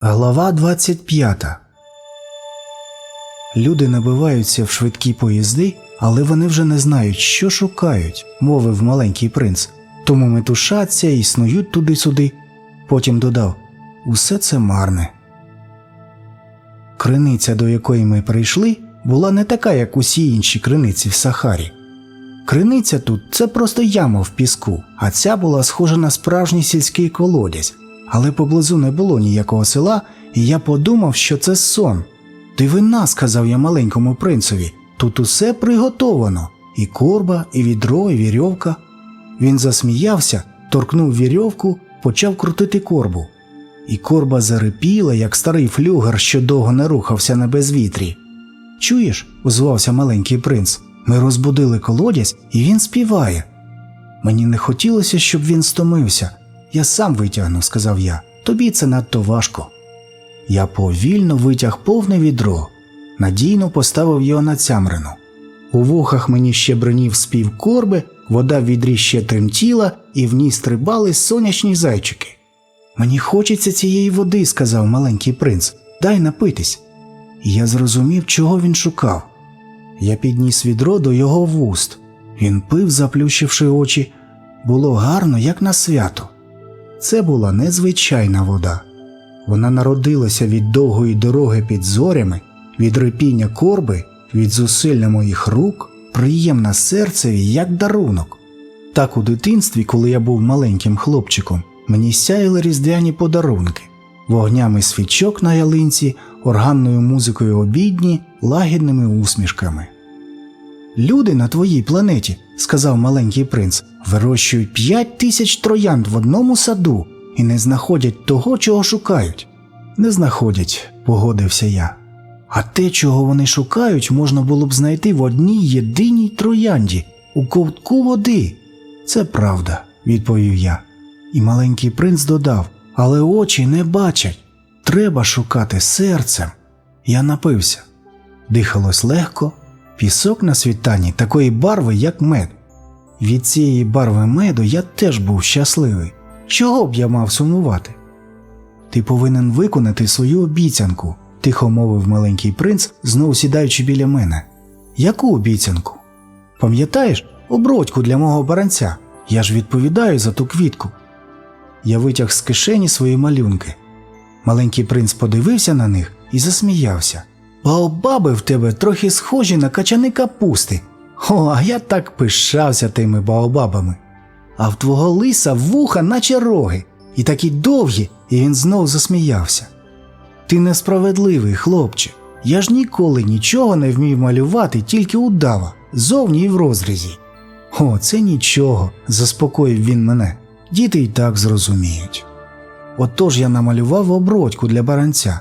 Глава 25 Люди набиваються в швидкі поїзди, але вони вже не знають, що шукають, мовив маленький принц. Тому метушаться і снують туди-сюди. Потім додав Усе це марне. Криниця, до якої ми прийшли, була не така, як усі інші криниці в Сахарі. Криниця тут це просто яма в піску, а ця була схожа на справжній сільський колодязь. Але поблизу не було ніякого села, і я подумав, що це сон. Дивина, сказав я маленькому принцеві, тут усе приготовано і корба, і відро, і вірьовка. Він засміявся, торкнув вірьовку, почав крутити корбу. І корба зарипіла, як старий флюгер, що довго не рухався на безвітрі. Чуєш, озвався маленький принц. Ми розбудили колодязь, і він співає. Мені не хотілося, щоб він стомився. Я сам витягну, сказав я. Тобі це надто важко. Я повільно витяг повне відро, надійно поставив його на цямрину. У вухах мені ще бринів спів корби, вода в відрі ще тремтіла, і в ній стрибали сонячні зайчики. Мені хочеться цієї води, сказав маленький принц. Дай напитись. І я зрозумів, чого він шукав. Я підніс відро до його вуст. Він пив, заплющивши очі. Було гарно, як на свято. Це була незвичайна вода. Вона народилася від довгої дороги під зорями, від рипіння корби, від зусилля моїх рук, приємна серцеві, як дарунок. Так у дитинстві, коли я був маленьким хлопчиком, мені сяяли різдвяні подарунки, вогнями свічок на ялинці, органною музикою обідні, лагідними усмішками. Люди на твоїй планеті, сказав маленький принц, вирощують п'ять тисяч троянд в одному саду і не знаходять того, чого шукають. Не знаходять, погодився я. А те, чого вони шукають, можна було б знайти в одній єдиній троянді, у ковтку води. Це правда, відповів я. І маленький принц додав, але очі не бачать. Треба шукати серцем. Я напився. Дихалось легко, пісок на світанні такої барви, як мед. Від цієї барви меду я теж був щасливий. Чого б я мав сумувати? Ти повинен виконати свою обіцянку, тихо мовив маленький принц, знов сідаючи біля мене. Яку обіцянку? Пам'ятаєш обродьку для мого баранця? Я ж відповідаю за ту квітку. Я витяг з кишені свої малюнки. Маленький принц подивився на них і засміявся. Баобаби в тебе трохи схожі на качани капусти. О, а я так пишався тими баобабами. А в твого лиса вуха, наче роги, і такі довгі, і він знов засміявся. Ти несправедливий, хлопче. Я ж ніколи нічого не вмів малювати, тільки удава, зовні і в розрізі. О, це нічого, заспокоїв він мене. Діти й так зрозуміють. Отож я намалював обродьку для баранця,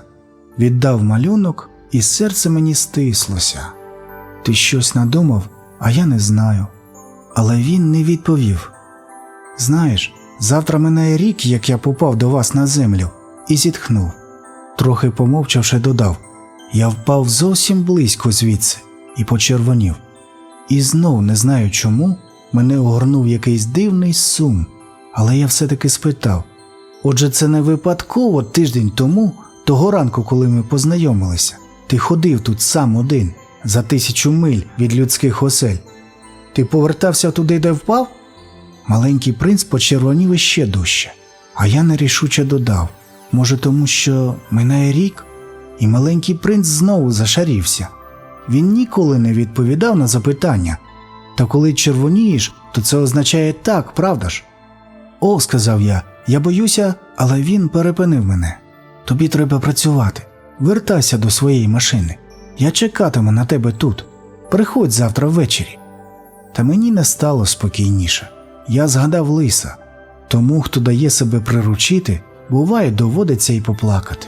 віддав малюнок, і серце мені стислося. Ти щось надумав, а я не знаю. Але він не відповів. Знаєш, завтра минає рік, як я попав до вас на землю, і зітхнув. Трохи помовчавши, додав Я впав зовсім близько звідси і почервонів. І знов, не знаю чому, мене огорнув якийсь дивний сум, але я все-таки спитав Отже, це не випадково тиждень тому, того ранку, коли ми познайомилися, ти ходив тут сам один, за тисячу миль від людських осель. Ти повертався туди, де впав? Маленький принц почервонів іще дужче, а я нерішуче додав може, тому що минає рік, і маленький принц знову зашарівся. Він ніколи не відповідав на запитання. Та коли червонієш, то це означає так, правда ж? О, сказав я, я боюся, але він перепинив мене. Тобі треба працювати. Вертайся до своєї машини. Я чекатиму на тебе тут. Приходь завтра ввечері. Та мені не стало спокійніше. Я згадав лиса тому, хто дає себе приручити, буває, доводиться й поплакати.